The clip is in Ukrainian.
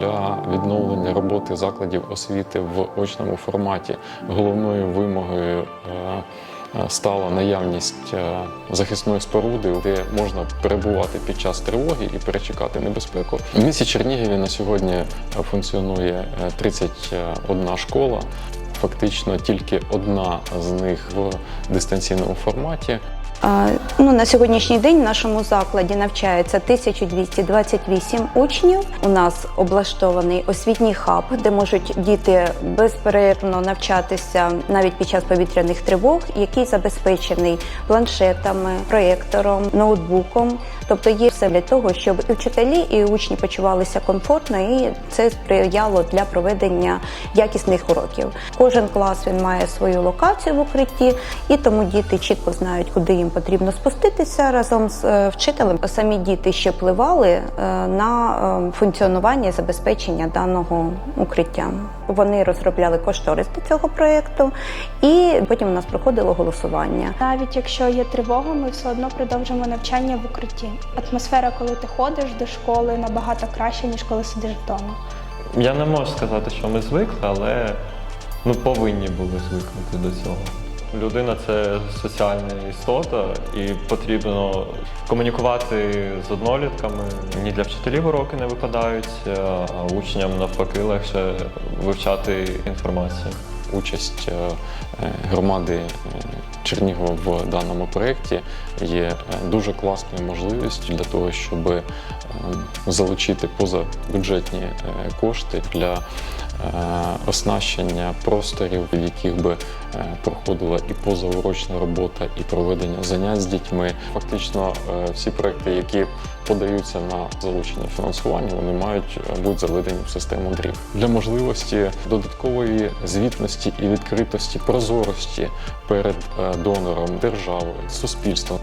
для відновлення роботи закладів освіти в очному форматі. Головною вимогою е, е, стала наявність е, захисної споруди, де можна перебувати під час тривоги і перечекати небезпеку. У місті Чернігові на сьогодні функціонує е, 31 школа. Фактично тільки одна з них в дистанційному форматі. Ну, на сьогоднішній день в нашому закладі навчається 1228 учнів. У нас облаштований освітній хаб, де можуть діти безперервно навчатися навіть під час повітряних тривог, який забезпечений планшетами, проєктором, ноутбуком. Тобто є все для того, щоб і вчителі, і учні почувалися комфортно, і це сприяло для проведення якісних уроків. Кожен клас він має свою локацію в укритті, і тому діти чітко знають, куди їм потрібно спуститися разом з е, вчителем. Самі діти ще впливали е, на е, функціонування і забезпечення даного укриття. Вони розробляли кошторис до цього проєкту, і потім у нас проходило голосування. Навіть якщо є тривога, ми все одно продовжуємо навчання в укритті. Атмосфера, коли ти ходиш до школи, набагато краще, ніж коли сидиш вдома. Я не можу сказати, що ми звикли, але ми повинні були звикнути до цього. Людина це соціальна істота, і потрібно комунікувати з однолітками. Ні для вчителів уроки не випадають, а учням навпаки легше вивчати інформацію. Участь е, е, громади е, Чернігова в даному проєкті є дуже класною можливістю для того, щоб залучити позабюджетні кошти для оснащення просторів, в яких би проходила і позаурочна робота, і проведення занять з дітьми. Фактично, всі проекти, які подаються на залучення фінансування, вони мають е, бути заведені в систему дрів для можливості додаткової звітності і відкритості, прозорості перед е, донором, державою, суспільством.